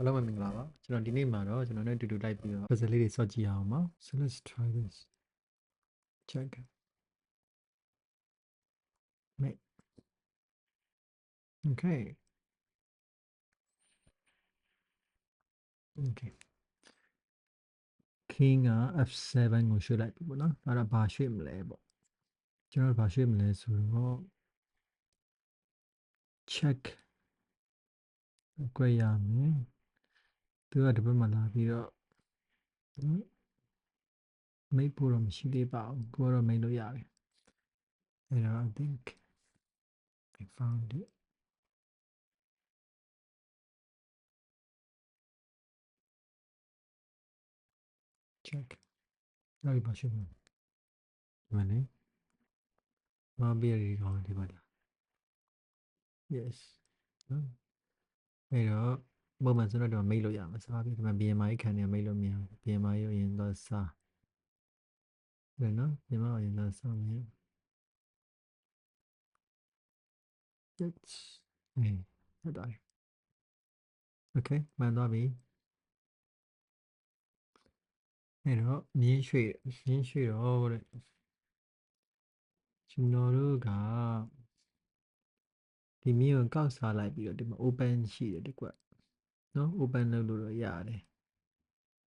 အားလုံးပဲမင်္ဂလာပါကျွန်တော်ဒီနေ့မှာတော့ကျွန်တော်နဲ့အတူတူလိုက်ပြီးတော့ puzzle လေးတွေစောင့်ကြည့်ရအောင်ပါ so let's try this check make okay okay king က f7 ကိုရွှေ့လိုက်ပြီပေါ့နော်အဲ့ဒါဘာရွှေ့မလဲပေါ့ကျွန်တော်တို့ဘာရွှေ့မလဲဆိုတော့ check ကြွက်ရမယ် သူကဒီဘက်မှာလာပြီးတော့နော်မိတ်ဖို့တော့မရှိသေးပါဘူးကိုကတော့မိတ်လို့ရတယ်အဲ့တော့ I think I found it check အဲ့ဒီပါရှိမှာဒီမှာလေမဘီရီကောင်းဒီပါလား yes နော်အဲ့တော့ ပုံမှန်ဆိုတော့ဒီမှာမိတ်လို့ရမှာစားပြီးဒီမှာ BMI ခံနေမိတ်လို့မရဘူး BMI ရောရင်တော့စားတယ်နော် BMI ရောရင်တော့စားမယ် yes အေးဟုတ်တယ် okay မှန်သွားပြီအဲ့တော့မြင်းရွှေ့မြင်းရွှေ့တော့တဲ့ကျွန်တော်တို့ကဒီမြင်းကိုကောက်စားလိုက်ပြီးတော့ဒီမှာ open ရှိတယ်ဒီကွက် နော် open လုပ်လို့တော့ရတယ်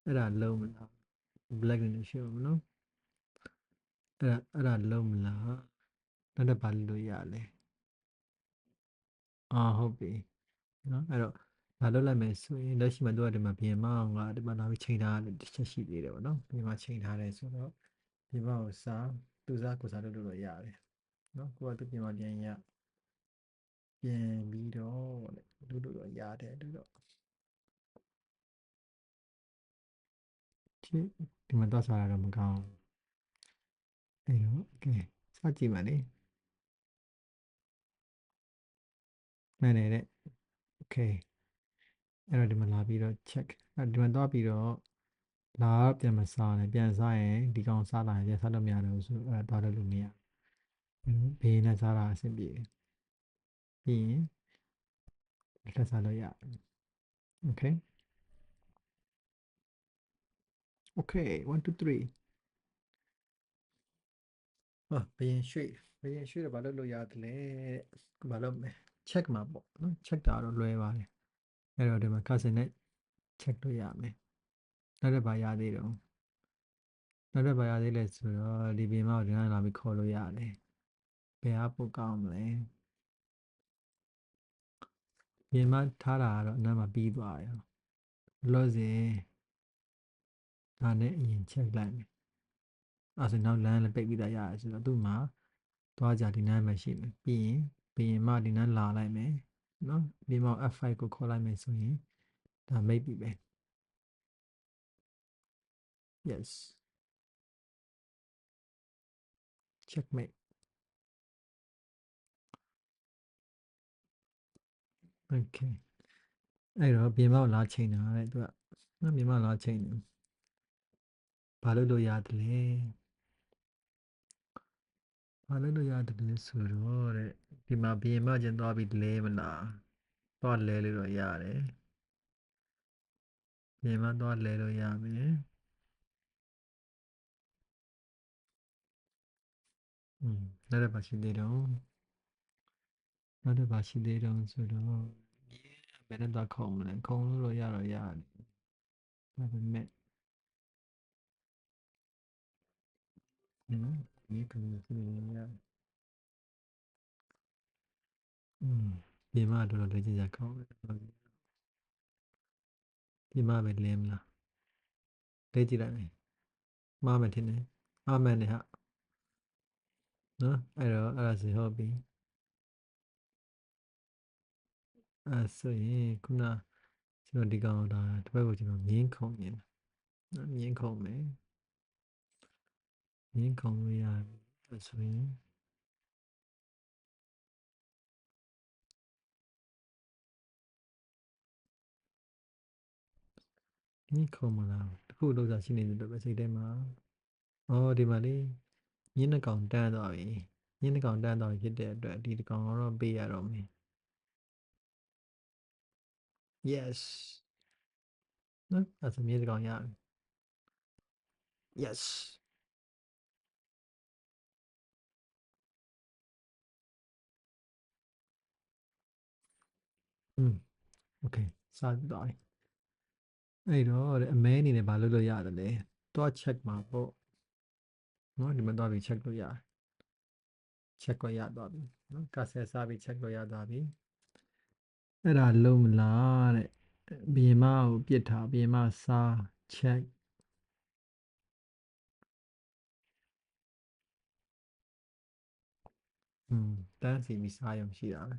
အဲ့ဒါလုံးမလား black နဲ့ရှိအောင်နော်အဲ့ဒါအဲ့ဒါလုံးမလားနောက်တော့ဘာလုပ်လို့ရလဲအာဟုတ်ပြီနော်အဲ့တော့ဘာလုပ်လိုက်မယ်ဆိုရင်လက်ရှိမှာတို့ကဒီမှာပြင်မအောင်ကဒီမှာလာပြီးချိန်ထားတယ်တစ်ချက်ရှိသေးတယ်ဗောနော်ပြင်မချိန်ထားတယ်ဆိုတော့ပြင်မကိုစားသူစားကိုစားလုပ်လို့တော့ရတယ်နော်ကိုကသူပြင်မပြန်ရပြန်ပြီးတော့တဲ့လုပ်လို့တော့ရတယ်လို့တော့ ဖြစ်ဒီမှာသွားစားရတော့မကောင်းအဲ့တော့ကဲစကြည့်ပါလေမှန်တယ်တဲ့ okay အဲ့တော့ဒီမှာလာပြီးတော့ check အဲ့ဒီမှာသွားပြီးတော့လာပြန်မစားနဲ့ပြန်စားရင်ဒီကောင်စားလာရင်ပြန်စားလို့မရတော့ဆိုအဲ့ဒါတော့လို့မရဘေးနဲ့စားတာအဆင်ပြေပြီးရင်လက်စားလို့ရ okay okay 1 2 3ဟာဘယင်ရွှေ့ဘယင်ရွှေ့တော့ဘာလို့လို့ရတယ်လဲဘာလို့မလဲ check မှာပေါ့နော် check တာတော့လွယ်ပါတယ်အဲ့တော့ဒီမှာ cousin နဲ့ check လို့ရမယ်နောက်တစ်ပါရသေးတော့နောက်တစ်ပါရသေးလဲဆိုတော့ဒီပြင်မှာဒီနေ့လာပြီးခေါ်လို့ရတယ်ဘယ်အပုတ်ကောင်းမလဲပြင်မှာထားတာကတော့အနမ်းမှာပြီးသွားရောလောစင် ဒါနဲ့အရင် check လိုက်မယ်အဲဆိုနောက်လမ်းလည်းပိတ်ပြီးသားရတယ်ဆိုတော့သူ့မှာသွားကြဒီနားမှာရှိမယ်ပြီးရင်ပြီးရင်မှဒီနားလာလိုက်မယ်နော်ပြီးမှ F5 ကိုခေါ်လိုက်မယ်ဆိုရင်ဒါမိတ်ပြီပဲ yes checkmate okay အဲ့တော့ပြင်မောက်လာချိန်တာတဲ့သူကနော်ပြင်မောက်လာချိန်တယ် ဘာလို့လို့ရတယ်လဲဘာလို့လို့ရတယ်လဲဆိုတော့တဲ့ဒီမှာပြင်မောက်ကျင်သွားပြီးလဲမလားသွားလဲလို့တော့ရတယ်ပြင်မောက်သွားလဲလို့ရမယ်อืมနောက်တစ်ပါရှိသေးတော့နောက်တစ်ပါရှိသေးတော့ဆိုတော့ဘယ်နဲ့တော့ခုံမလဲခုံလို့တော့ရတော့ရတယ်ဒါပေမဲ့ 嗯，你可能是人家，嗯，你妈多少对人家口味，你妈没脸了，对起来没？妈没听呢，妈没呢哈，喏，哎呦，阿拉是好比，啊，所以可能ကျွန်တော်ဒီကောင်ဒါတစ်ပတ်ကိုကျွန်တော်မြင်းခုံနေတယ်，မြင်းခုံမယ်。 မြင်းခုံလို့ရပြီအဲ့ဆိုရင်မြင်းခုံမလားတခုလောက်စားရှိနေတယ်လို့ပဲစိတ်ထဲမှာအော်ဒီမှာလေမြင်းနှကောင်တန်းသွားပြီမြင်းနှကောင်တန်းသွားပြီဖြစ်တဲ့အတွက်ဒီတစ်ကောင်တော့ပေးရတော့မယ် yes နော်အဲ့ဆိုမြေတကောင်ရပြီ yes อืม okay စသွားပြီအဲ့တော့တဲ့အမဲအနေနဲ့မလုပ်လို့ရတယ်လေတွား check မှာပေါ့နော်ဒီမှာတွားပြီး check လို့ရတယ် check ကိုရသွားပြီနော်ကဆယ်စားပြီး check လို့ရသွားပြီအဲ့ဒါလုံးမလားတဲ့ဘီမကိုပြစ်ထားဘီမစား check อืมတန်းစီပြီးစားရုံရှိတာပဲ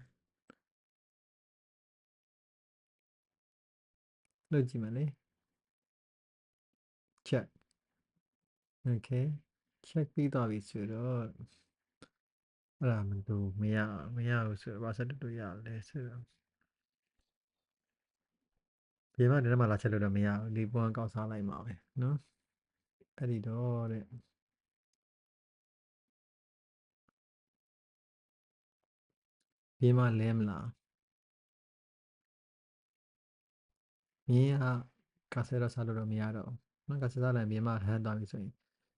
လုပ်ကြည့်မယ်လေ check okay check ပြီးသွားပြီဆိုတော့အဲ့ဒါမတူမရမရဘူးဆိုတော့ဘာဆက်တူတူရလဲဆိုတော့ဒီမှာဒီထဲမှာလာချက်လို့တော့မရဘူးဒီပွန်ကောက်စားလိုက်မှာပဲနော်အဲ့ဒီတော့တဲ့ဒီမှာလဲမလား မြင်းကကာဆယ်တော့စားလို့တော့မရတော့ဘူးနော်ကာဆယ်စားလိုက်မြင်းမဟန်သွားပြီဆိုရင်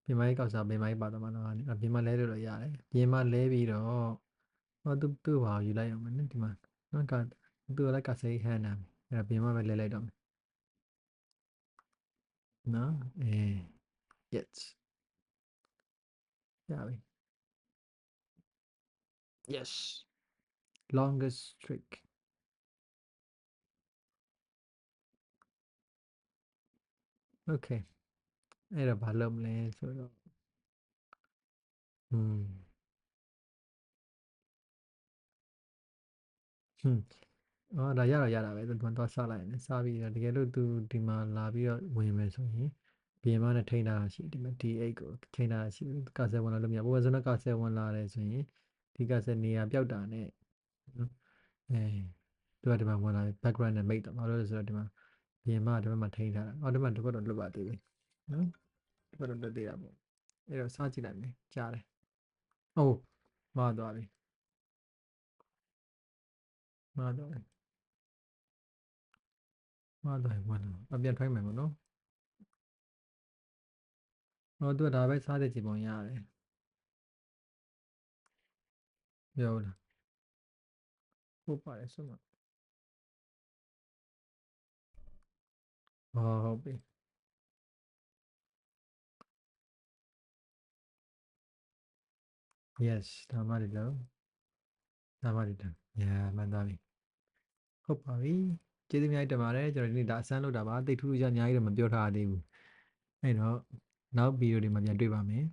ပြင်းမကြီးကောက်စားပြင်းမကြီးပါတော့မှတော့ပြင်းမလဲလို့တော့ရတယ်ပြင်းမလဲပြီးတော့ဟောသူသူ့ဘာကိုယူလိုက်အောင်မနော်ဒီမှာနော်ကသူ့လည်းကာဆယ်ဟန်နာအဲ့ဒါပြင်းမပဲလဲလိုက်တော့မယ်နော်အေး yes ရပြီ yes longest streak โอเคအဲ့တော့ဘာလုပ်မလဲဆိုတော့อืมဟွန်းအော်ဒါရတော့ရတာပဲသူကတော့စလိုက်ရင်စပြီးတော့တကယ်လို့သူဒီမှာလာပြီးတော့ဝင်မယ်ဆိုရင်ဘီယမနဲ့ထိန်းတာရှိဒီမှာ D8 ကိုထိန်းတာရှိကာဆယ်ဝင်လာလို့မရဘူးဘယ်စနကာဆယ်ဝင်လာတယ်ဆိုရင်ဒီကာဆယ်နေရာပြောက်တာနဲ့နော်အဲသူကဒီမှာဝင်လာ background နဲ့ make တော့ဘာလို့လဲဆိုတော့ဒီမှာ ဘီယမဒီဘက်မှာထိန်းထားတာအော်ဒီမှာဒီဘက်တော့လွတ်ပါသေးပြီနော်ဒီဘက်တော့လွတ်သေးတာပေါ့အဲ့တော့စကြည့်လိုက်မယ်ကြားတယ်အိုးမသွားပြီမသွားပြီမသွားဘူးဝင်လာအပြန်ထိုင်းမယ်ပေါ့နော်ဟောသူကဒါပဲစားတဲ့ချိန်ပုံရတယ်ပြောလားဟုတ်ပါတယ်ဆိုမှ ဟောဟုတ်ပြီ yes ဒါမှဒီလိုဒါမှဒီလို yeah မှန်သွားပြီဟုတ်ပါပြီကျေးဇူးအများကြီးတင်ပါတယ်ကျွန်တော်ဒီနေ့ဒါအစမ်းလုပ်တာပါတိတ်ထူးထူးခြားအများကြီးတော့မပြောထားသေးဘူးအဲ့တော့နောက်ဗီဒီယိုတွေမှာပြန်တွေ့ပါမယ်